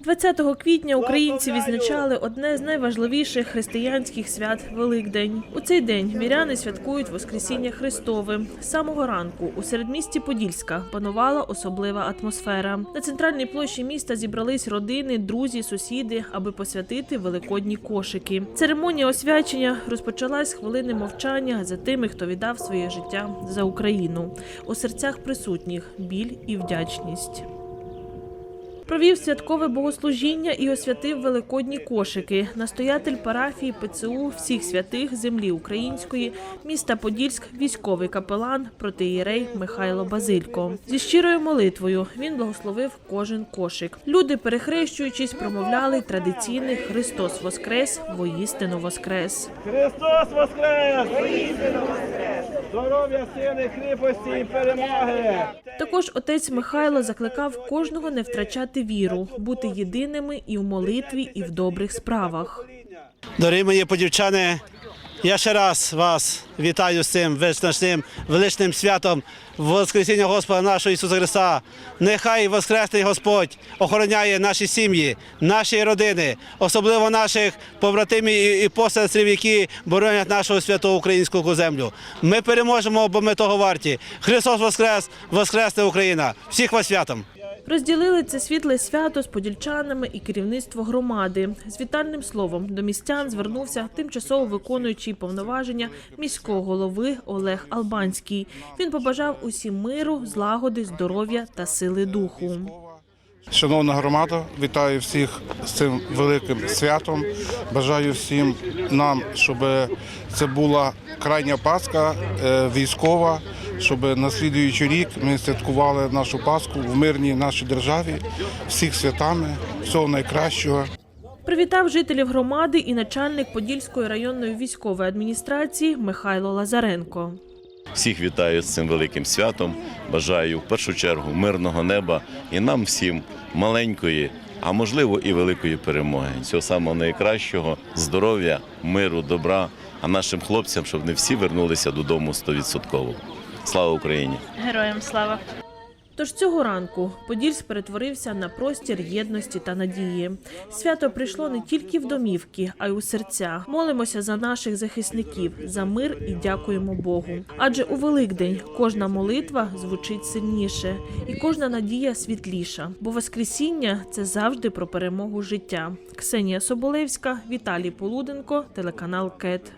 20 квітня українці відзначали одне з найважливіших християнських свят Великдень. У цей день віряни святкують Воскресіння Христове. З самого ранку у середмісті Подільська панувала особлива атмосфера. На центральній площі міста зібрались родини, друзі, сусіди, аби посвятити великодні кошики. Церемонія освячення розпочалась хвилини мовчання за тими, хто віддав своє життя за Україну. У серцях присутніх біль і вдячність. Провів святкове богослужіння і освятив великодні кошики. Настоятель парафії ПЦУ всіх святих землі української, міста Подільськ, військовий капелан, протиєрей Михайло Базилько. Зі щирою молитвою він благословив кожен кошик. Люди, перехрещуючись, промовляли традиційний Христос Воскрес, воїстину Воскрес. Христос Воскрес! Здоров'я, сили, кріпості і перемоги! Також отець Михайло закликав кожного не втрачати віру, бути єдиними і в молитві, і в добрих справах. Дорогі мої подівчани, я ще раз вас вітаю з цим визначним величним святом Воскресіння Господа нашого Ісуса Христа. Нехай Воскресний Господь охороняє наші сім'ї, наші родини, особливо наших побратимів і- посестрів, які боронять нашу святу українську землю. Ми переможемо, бо ми того варті. Христос Воскрес! Воскресне Україна! Всіх вас святом! Розділили це світле свято з подільчанами і керівництво громади. З вітальним словом до містян звернувся тимчасово виконуючий повноваження міського голови Олег Албанський. Він побажав усім миру, злагоди, здоров'я та сили духу. Шановна громада, вітаю всіх з цим великим святом. Бажаю всім нам, щоб це була крайня Пасха е, військова, щоб на слідуючий рік ми святкували нашу Пасху в мирній нашій державі, всіх святами, всього найкращого. Привітав жителів громади і начальник Подільської районної військової адміністрації Михайло Лазаренко. Всіх вітаю з цим великим святом. Бажаю в першу чергу мирного неба і нам всім маленької, а можливо і великої перемоги. Всього самого найкращого, здоров'я, миру, добра. А нашим хлопцям, щоб не всі вернулися додому стовідсотково. Слава Україні! Героям слава! Тож цього ранку Подільськ перетворився на простір єдності та надії. Свято прийшло не тільки в домівки, а й у серця. Молимося за наших захисників, за мир і дякуємо Богу. Адже у Великдень кожна молитва звучить сильніше, і кожна надія світліша. Бо Воскресіння це завжди про перемогу життя. Ксенія Соболевська, Віталій Полуденко, телеканал КЕТ.